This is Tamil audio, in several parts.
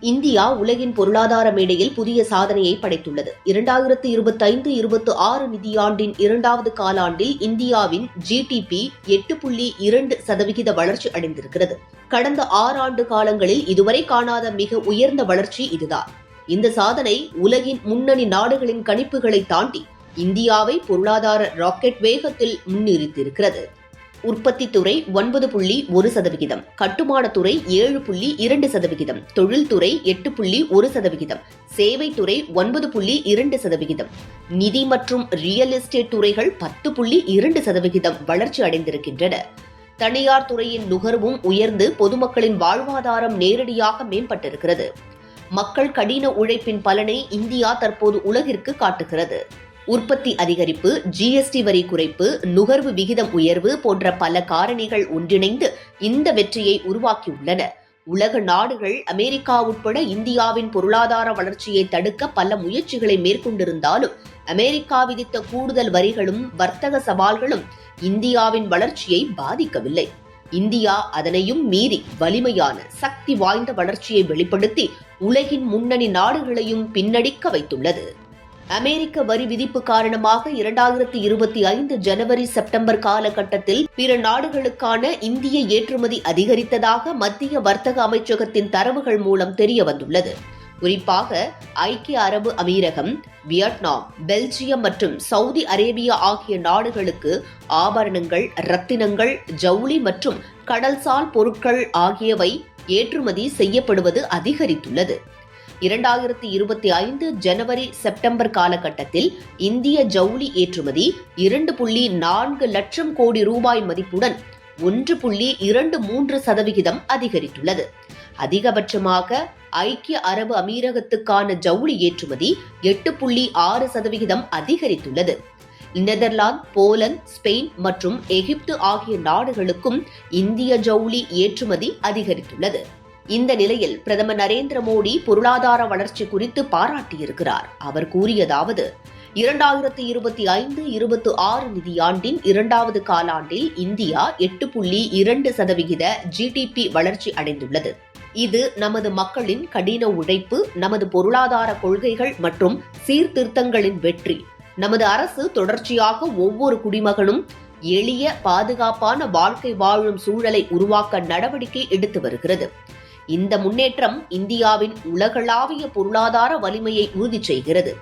இந்தியா உலகின் பொருளாதார மேடையில் புதிய சாதனையை படைத்துள்ளது. இரண்டாயிரத்து இருபத்தைந்து இருபத்தி ஆறு நிதியாண்டின் இரண்டாவது காலாண்டில் இந்தியாவின் ஜிடிபி எட்டு புள்ளி இரண்டு சதவிகித வளர்ச்சி அடைந்திருக்கிறது. கடந்த ஆறாண்டு காலங்களில் இதுவரை காணாத மிக உயர்ந்த வளர்ச்சி இதுதான். இந்த சாதனை உலகின் முன்னணி நாடுகளின் கணிப்புகளை தாண்டி இந்தியாவை பொருளாதார ராக்கெட் வேகத்தில் முன்னிறுத்தியிருக்கிறது. உற்பத்தி துறை ஒன்பது புள்ளி ஒரு சதவிகிதம் கட்டுமானத்துறை ஏழு புள்ளி இரண்டு சதவிகிதம் தொழில்துறை எட்டு புள்ளி ஒரு சதவிகிதம் சேவைத்துறை ஒன்பது புள்ளி இரண்டு சதவிகிதம். நிதி மற்றும் ரியல் எஸ்டேட் துறைகள் பத்து புள்ளி இரண்டு சதவிகிதம் வளர்ச்சி அடைந்திருக்கின்றன. தனியார் துறையின் நுகர்வும் உயர்ந்து பொதுமக்களின் வாழ்வாதாரம் நேரடியாக மேம்பட்டிருக்கிறது. மக்கள் கடின உழைப்பின் பலனை இந்தியா தற்போது உலகிற்கு காட்டுகிறது. உற்பத்தி அதிகரிப்பு ஜிஎஸ்டி வரி குறைப்பு நுகர்வு விகிதம் உயர்வு போன்ற பல காரணிகள் ஒன்றிணைந்து இந்த வெற்றியை உருவாக்கியுள்ளன. உலக நாடுகள் அமெரிக்கா உட்பட இந்தியாவின் பொருளாதார வளர்ச்சியை தடுக்க பல முயற்சிகளை மேற்கொண்டிருந்தாலும் அமெரிக்கா விதித்த கூடுதல் வரிகளும் வர்த்தக சவால்களும் இந்தியாவின் வளர்ச்சியை பாதிக்கவில்லை. இந்தியா அதனையும் மீறி வலிமையான சக்தி வாய்ந்த வளர்ச்சியை வெளிப்படுத்தி உலகின் முன்னணி நாடுகளையும் பின்னடிக்க வைத்துள்ளது. அமெரிக்க வரி விதிப்பு காரணமாக இரண்டாயிரத்தி இருபத்தி ஐந்து ஜனவரி செப்டம்பர் காலகட்டத்தில் பிற நாடுகளுக்கான இந்திய ஏற்றுமதி அதிகரித்ததாக மத்திய வர்த்தக அமைச்சகத்தின் தரவுகள் மூலம் தெரிய வந்துள்ளது குறிப்பாக ஐக்கிய அரபு அமீரகம் வியட்நாம் பெல்ஜியம் மற்றும் சவுதி அரேபியா ஆகிய நாடுகளுக்கு ஆபரணங்கள் ரத்தினங்கள் ஜவுளி மற்றும் கடல்சால் பொருட்கள் ஆகியவை ஏற்றுமதி செய்யப்படுவது அதிகரித்துள்ளது. இரண்டாயிரத்தி இருபத்தி ஐந்து ஜனவரி செப்டம்பர் காலகட்டத்தில் இந்திய ஜவுளி ஏற்றுமதி இரண்டு புள்ளி நான்கு லட்சம் கோடி ரூபாய் மதிப்புடன் ஒன்று புள்ளி இரண்டு மூன்று சதவிகிதம் அதிகரித்துள்ளது. அதிகபட்சமாக ஐக்கிய அரபு அமீரகத்துக்கான ஜவுளி ஏற்றுமதி எட்டு புள்ளி ஆறு சதவிகிதம் அதிகரித்துள்ளது. நெதர்லாந்து போலந்து ஸ்பெயின் மற்றும் எகிப்து ஆகிய நாடுகளுக்கும் இந்திய ஜவுளி ஏற்றுமதி அதிகரித்துள்ளது. இந்த நிலையில் பிரதமர் நரேந்திர மோடி பொருளாதார வளர்ச்சி குறித்து பாராட்டியிருக்கிறார். அவர் கூறியதாவது இரண்டாயிரத்தி இருபத்தி ஐந்து இருபத்தி ஆறு நிதியாண்டின் இரண்டாவது காலாண்டில் இந்தியா எட்டு புள்ளி இரண்டு சதவிகித ஜிடிபி வளர்ச்சி அடைந்துள்ளது. இது நமது மக்களின் கடின உழைப்பு நமது பொருளாதார கொள்கைகள் மற்றும் சீர்திருத்தங்களின் வெற்றி. நமது அரசு தொடர்ச்சியாக ஒவ்வொரு குடிமகனும் எளிய பாதுகாப்பான வாழ்க்கை வாழும் சூழலை உருவாக்க நடவடிக்கை எடுத்து வருகிறது. இந்த முன்னேற்றம் இந்தியாவின் உலகளாவிய பொருளாதார வலிமையை உறுதி செய்கிறது.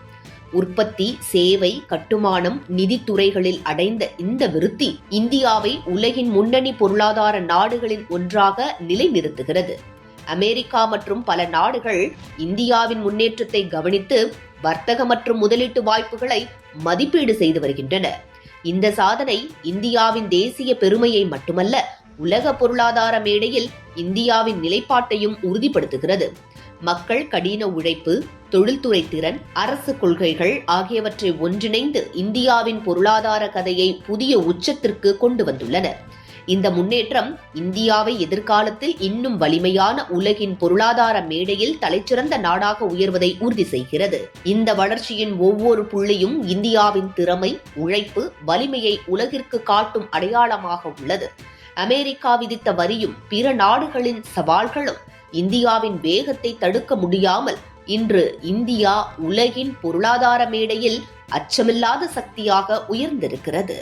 உற்பத்தி சேவை கட்டுமானம் நிதித்துறைகளில் அடைந்த இந்த விருத்தி இந்தியாவை உலகின் முன்னணி பொருளாதார நாடுகளின் ஒன்றாக நிலைநிறுத்துகிறது. அமெரிக்கா மற்றும் பல நாடுகள் இந்தியாவின் முன்னேற்றத்தை கவனித்து வர்த்தக மற்றும் முதலீட்டு வாய்ப்புகளை மதிப்பீடு செய்து வருகின்றன. இந்த சாதனை இந்தியாவின் தேசிய பெருமையை மட்டுமல்ல உலக பொருளாதார மேடையில் இந்தியாவின் நிலைப்பாட்டையும் உறுதிப்படுத்துகிறது. மக்கள் கடின உழைப்பு தொழில்துறை திறன் அரசு கொள்கைகள் ஆகியவற்றை ஒன்றிணைந்து இந்தியாவின் பொருளாதார கதையை புதிய உச்சத்திற்கு கொண்டு வந்துள்ளன. இந்த முன்னேற்றம் இந்தியாவை எதிர்காலத்தில் இன்னும் வலிமையான உலகின் பொருளாதார மேடையில் தலைச்சிறந்த நாடாக உயர்வதை உறுதி செய்கிறது. இந்த வளர்ச்சியின் ஒவ்வொரு புள்ளியும் இந்தியாவின் திறமை உழைப்பு வலிமையை உலகிற்கு காட்டும் அடையாளமாக உள்ளது. அமெரிக்கா விதித்த வரியும் பிற நாடுகளின் சவால்களும் இந்தியாவின் வேகத்தை தடுக்க முடியாமல் இன்று இந்தியா உலகின் பொருளாதார மேடையில் அச்சமில்லாத சக்தியாக உயர்ந்திருக்கிறது.